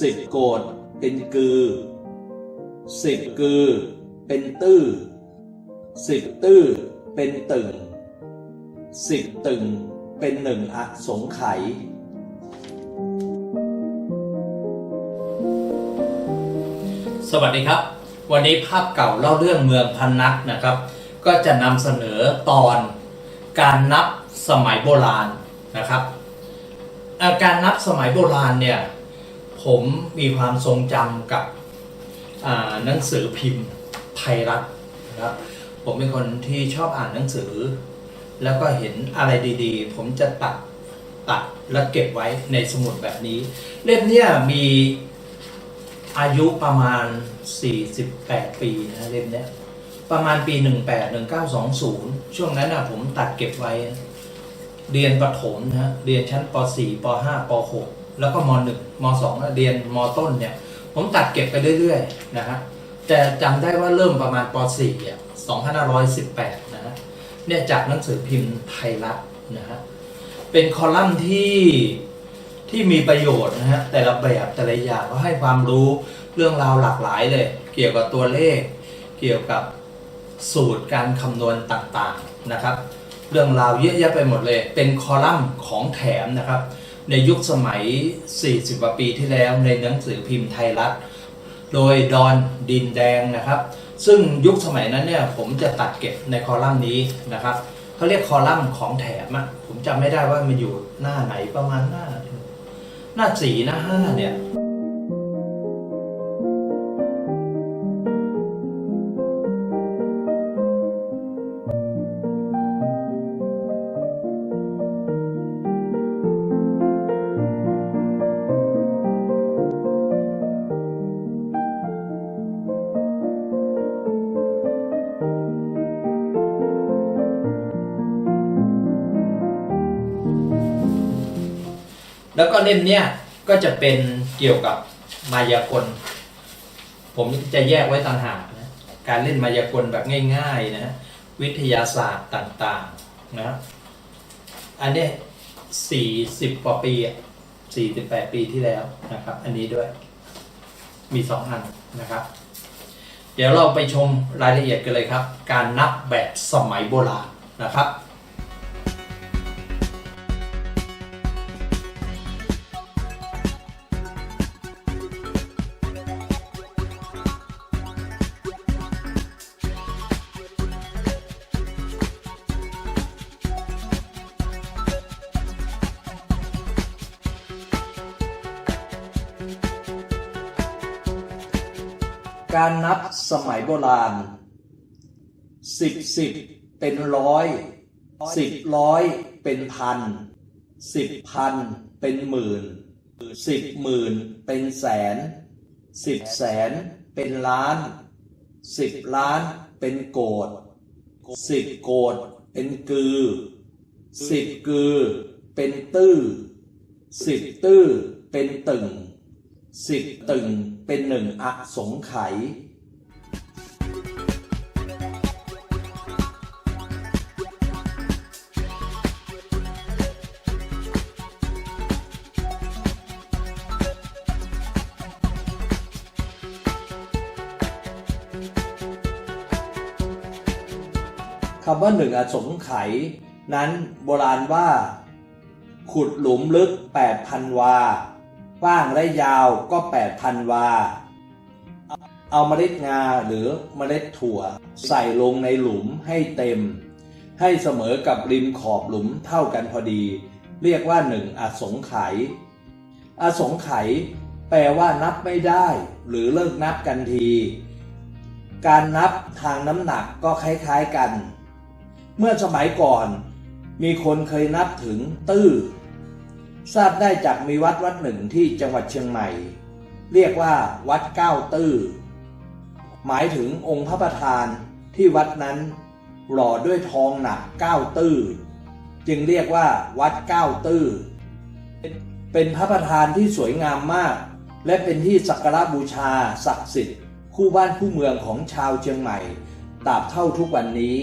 สิบโกดเป็นกือ สิบกือ เป็นตื้อ สิบตื้อ เป็นตึง สิบตึง เป็นหนึ่งอสงไขยสวัสดีครับ วันนี้ภาพเก่าเล่าเรื่องเมืองพันนักนะครับ ก็จะนำเสนอตอนการนับสมัยโบราณนะครับอ่อการนับสมัยโบราณเนี่ย ผมมีความทรงจำกับหนังสือพิมพ์ไทยรัฐนะครับผมเป็นคนที่ชอบอ่านหนังสือ แล้วก็เห็นอะไรดีๆ ผมจะตัดตัดแล้วเก็บไว้ในสมุดแบบนี้ เล่มเนี้ยมีอายุประมาณ 48 ปีนะเล่มเนี้ยประมาณปี 18 1920 ช่วงนั้นนะผมตัดเก็บไว้ เรียนประถมนะฮะเรียนชั้นป .4 ป .5 ป .6 แล้วก็ม .1 ม .2 นะเรียนมต้นเนี่ย ผมตัดเก็บไปเรื่อยๆนะฮะแต่จำได้ว่าเริ่มประมาณป .4 อะ2518 นะฮะเนี่ยจากหนังสือพิมพ์ไทยรัฐนะฮะเป็นคอลัมน์ที่ที่มีประโยชน์นะฮะแต่ละแบบแต่ละอย่างก็ให้ความรู้เรื่องราวหลากหลายเลย เกี่ยวกับตัวเลข เกี่ยวกับสูตรการคำนวณต่างๆนะครับ เรื่องราวเยอะแยะไปหมดเลย เป็นคอลัมน์ของแถมนะครับ ในยุคสมัย 40กว่าปีที่แล้วในหนังสือพิมพ์ไทยรัฐ โดยดอนดินแดงนะครับ ซึ่งยุคสมัยนั้นเนี่ยผมจะตัดเก็บในคอลัมน์นี้นะครับเขาเรียกคอลัมน์ของแถมอะผมจำไม่ได้ว่ามันอยู่หน้าไหนประมาณหน้า หน้าสี่หน้าห้าเนี่ย แล้วก็เล่มเนี้ยก็จะเป็นเกี่ยวกับมายากล ผมจะแยกไว้ต่างหากนะการเล่นมายากลแบบง่ายๆนะวิทยาศาสตร์ต่างๆนะอันนี้สี่สิบกว่าปีสี่สิบแปดปีที่แล้วนะครับ อันนี้ด้วยมีสองอันนะครับ เดี๋ยวเราไปชมรายละเอียดกันเลยครับ การนับแบบสมัยโบราณนะครับ การนับสมัยโบราณสิบสิบเป็นร้อยสิบร้อยเป็นพันสิบพันเป็นหมื่นสิบหมื่นเป็นแสนสิบแสนเป็นล้านสิบล้านเป็นโกดสิบโกดเป็นกือสิบกือเป็นตื้อสิบตื้อเป็นตึงสิบตึง เป็นหนึ่งอสงไขยคำว่าหนึ่งอสงไขยนั้นโบราณว่า ขุดหลุมลึก 8,000 วา กว้างและยาวก็ 8,000 วา เอาเมล็ดงาหรือเมล็ดถั่ว ใส่ลงในหลุมให้เต็ม ให้เสมอกับริมขอบหลุมเท่ากันพอดี เรียกว่าหนึ่งอสงไขยอสงไขยแปลว่านับไม่ได้ หรือเลิกนับกันที การนับทางน้ำหนักก็คล้ายๆกัน เมื่อสมัยก่อน มีคนเคยนับถึงตื้อ ทราบได้จากมีวัดวัดหนึ่งที่จังหวัดเชียงใหม่ เรียกว่าวัดเก้าตื้อ หมายถึงองค์พระประธานที่วัดนั้นหล่อด้วยทองหนักเก้าตื้อ จึงเรียกว่าวัดเก้าตื้อ เป็นพระประธานที่สวยงามมาก และเป็นที่สักการะบูชาศักดิ์สิทธิ์ คู่บ้านคู่เมืองของชาวเชียงใหม่ตราบเท่าทุกวันนี้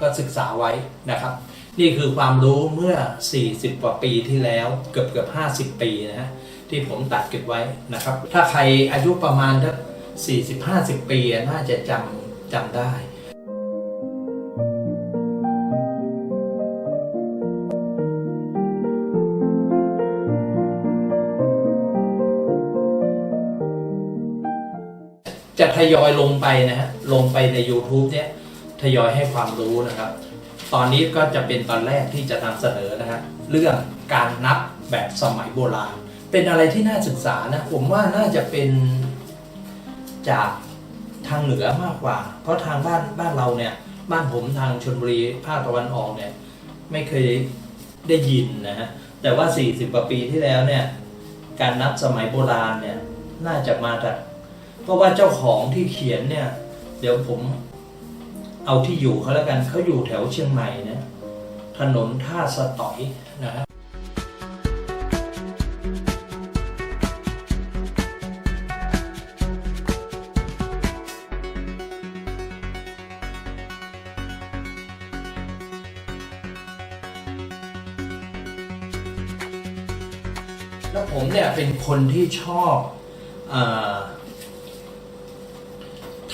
ก็ศึกษาไว้นะครับ นี่คือความรู้เมื่อ 40 กว่าปีที่แล้วเกือบเกือบ50 ปีนะฮะที่ผมตัดเก็บไว้นะครับ ถ้าใครอายุประมาณสัก40-50 ปีน่าจะจำจำได้จะทยอยลงไปนะฮะ ลงไปใน YouTube เนี่ย ทยอยให้ความรู้นะครับ ตอนนี้ก็จะเป็นตอนแรกที่จะนำเสนอนะฮะเรื่องการนับแบบสมัยโบราณ เป็นอะไรที่น่าศึกษานะผมว่าน่าจะเป็นจากทางเหนือมากกว่า เพราะทางบ้านบ้านเราเนี่ยบ้านผมทางชนบุรีภาคตะวันออกเนี่ยไม่เคยได้ยินนะฮะแต่ว่า 40กว่าปีที่แล้วเนี่ยการนับสมัยโบราณเนี่ยน่าจะมาจากเพราะว่าเจ้าของที่เขียนเนี่ย เดี๋ยวผม เอาที่อยู่เขาแล้วกันเขาอยู่แถวเชียงใหม่นะถนนท่าสตอยนะฮะแล้วผมเนี่ยเป็นคนที่ชอบอ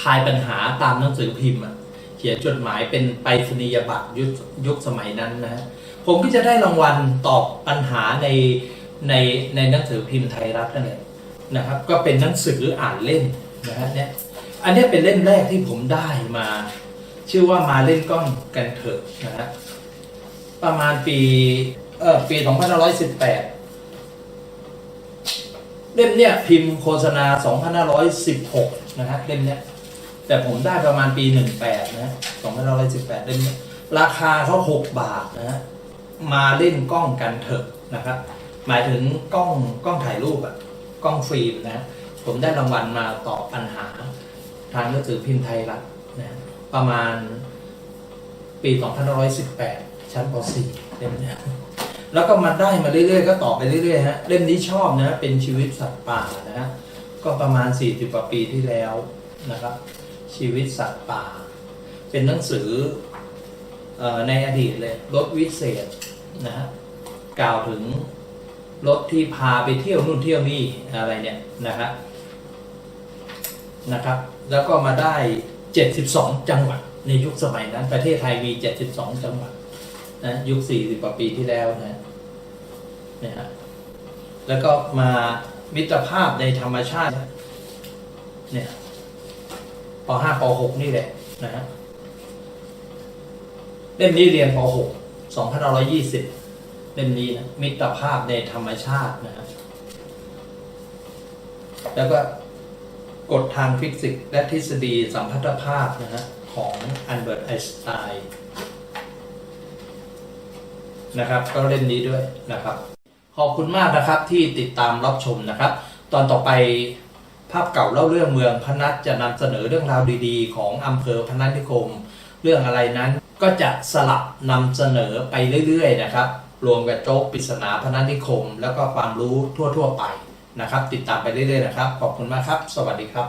ทายปัญหาตามหนังสือพิมพ์อะ ขียนจดหมายเป็นไปรษณียบัตรยุคยุคสมัยนั้นนะ ผมก็จะได้รางวัลตอบปัญหาในในในหนังสือพิมพ์ไทยรัฐนั่นแหละนะครับ ก็เป็นหนังสืออ่านเล่นนะฮะเนี่ยอันนี้เป็นเล่มแรกที่ผมได้มา ชื่อว่ามาเล่นกล้องกันเถอะนะฮะประมาณปีเออปี2518 เล่มเนี่ยพิมพ์โฆษณา 2516 นะฮะเล่มเนี้ย แต่ผมได้ประมาณปี 18 นะฮะ2518เล่มเนี้ยราคาเขา6 บาทนะฮะมาเล่นกล้องกันเถอะนะครับ หมายถึงกล้องกล้องถ่ายรูปอะกล้องฟิล์มนะ ผมได้รางวัลมาตอบปัญหา ทางหนังสือพิมพ์ไทยรัฐนะประมาณปี2518 ชั้นป .4 เล่มเนี้ยแล้วก็มาได้มาเรื่อยๆ ก็ต่อไปเรื่อยๆฮะเล่มนี้ชอบนะเป็นชีวิตสัตว์ป่านะฮะก็ประมาณ 40กว่าปีที่แล้วนะครับ ชีวิตสัตว์ป่า เป็นหนังสืออในอดีตเลยรถวิเศษนะฮะกล่าวถึงรถที่พาไปเที่ยวนู่นเที่ยวนี่อะไรเนี่ยนะครับนะครับ แล้วก็มาได้ 72 จังหวัดในยุคสมัยนั้น ประเทศไทยมี 72 จังหวัดนะยุค 40กว่าปีที่แล้วนะเนี่ยฮะแล้วก็มามิตรภาพในธรรมชาติเนี่ย ป .5 ป .6 นี่แหละนะฮะเล่มนี้เรียนป .6 2520 เล่มนี้นะมิตรภาพในธรรมชาตินะฮะแล้วก็กฎทางฟิสิกส์และทฤษฎีสัมพัทธภาพนะฮะของอันเบิร์ตไอน์สไตน์นะครับ ก็เล่มนี้ด้วยนะครับ ขอบคุณมากนะครับที่ติดตามรับชมนะครับ ตอนต่อไป ภาพเก่าเล่าเรื่องเมืองพนัสจะนำเสนอเรื่องราวดีๆ ของอำเภอพนัสนิคม เรื่องอะไรนั้นก็จะสลับนำเสนอไปเรื่อยๆนะครับ รวมกับโจ๊กปริศนาพนัสนิคม แล้วก็ความรู้ทั่วๆไปนะครับ ติดตามไปเรื่อยๆนะครับ ขอบคุณมากครับ สวัสดีครับ